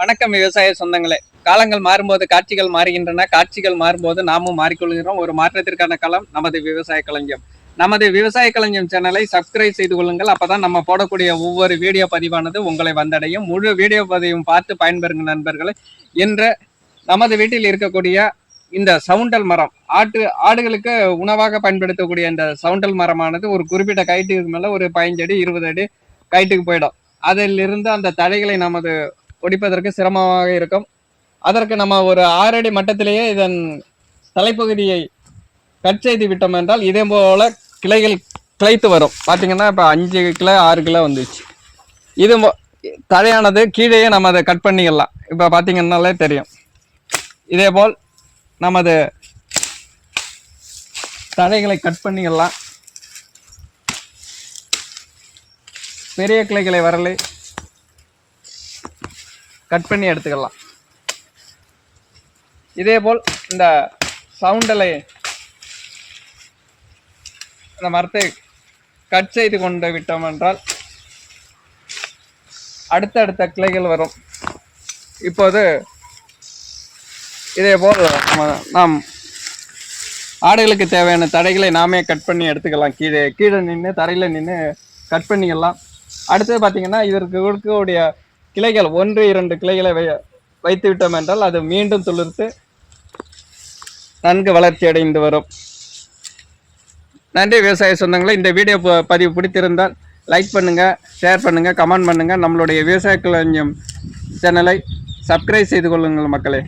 வணக்கம் விவசாய சொந்தங்களே. காலங்கள் மாறும்போது காட்சிகள் மாறுகின்றன. காட்சிகள் மாறும்போது நாமும் மாறிக்கொள்கிறோம் ஒரு மாற்றத்திற்கான களம் நமது விவசாய களஞ்சியம். நமது விவசாய களஞ்சியம் சேனலை சப்ஸ்கிரைப் செய்து கொள்ளுங்கள். அப்பதான் நம்ம போடக்கூடிய ஒவ்வொரு வீடியோ பதிவானது உங்களை வந்தடையும். முழு வீடியோ பதிவும் பார்த்து பயன்பெறுங்க நண்பர்களே. இன்று நமது வீட்டில் இருக்கக்கூடிய இந்த சவுண்டல் மரம் ஆட்டு ஆடுகளுக்கு உணவாக பயன்படுத்தக்கூடிய இந்த சவுண்டல் மரமானது ஒரு குறிப்பிட்ட கைட்டுக்கு மேலே ஒரு பதினஞ்சு அடி இருபது அடி கைட்டுக்கு போயிடும். அதிலிருந்து அந்த தடைகளை நமது ஒடிப்பதற்கு சிரமமாக இருக்கும். அதற்கு நம்ம ஒரு ஆறடி மட்டத்திலேயே இதன் தலைப்பகுதியை கட் செய்து விட்டோம் என்றால் இதே போல கிளைகள் கிளைத்து வரும். பார்த்தீங்கன்னா இப்போ அஞ்சு கிலோ ஆறு கிலோ வந்துச்சு இது மொ- தழையானது கீழேயே நம்ம அதை கட் பண்ணிக்கலாம் இப்போ பார்த்தீங்கன்னாலே தெரியும். இதே போல் நமது தழைகளை கட் பண்ணிக்கலாம் பெரிய கிளைகளை வரலை. கட் பண்ணி எடுத்துக்கலாம். இதே போல் இந்த சவுண்டலை இந்த மரத்தை கட் செய்து கொண்டு விட்டோம் என்றால் அடுத்தடுத்த கிளைகள் வரும். இப்போது இதே போல் நாம் ஆடைகளுக்கு தேவையான தடைகளை நாமே கட் பண்ணி எடுத்துக்கலாம். கீழே கீழே நின்று தரையில் நின்று கட் பண்ணிக்கலாம். அடுத்தது பார்த்திங்கன்னா இதற்கு கொடுக்கக்கூடிய கிளைகள் ஒன்று இரண்டு கிளைகளை வை வைத்து விட்டோம் என்றால் அது மீண்டும் துளிர்த்து நன்கு வளர்ச்சி அடைந்து வரும். நன்றி விவசாய சொந்தங்களை இந்த வீடியோ ப- பதிவு பிடித்திருந்தால் லைக் பண்ணுங்கள் ஷேர் பண்ணுங்கள் கமெண்ட் பண்ணுங்கள் நம்மளுடைய விவசாய கலைஞம் சேனலை சப்ஸ்கிரைப் செய்து கொள்ளுங்கள் மக்களே.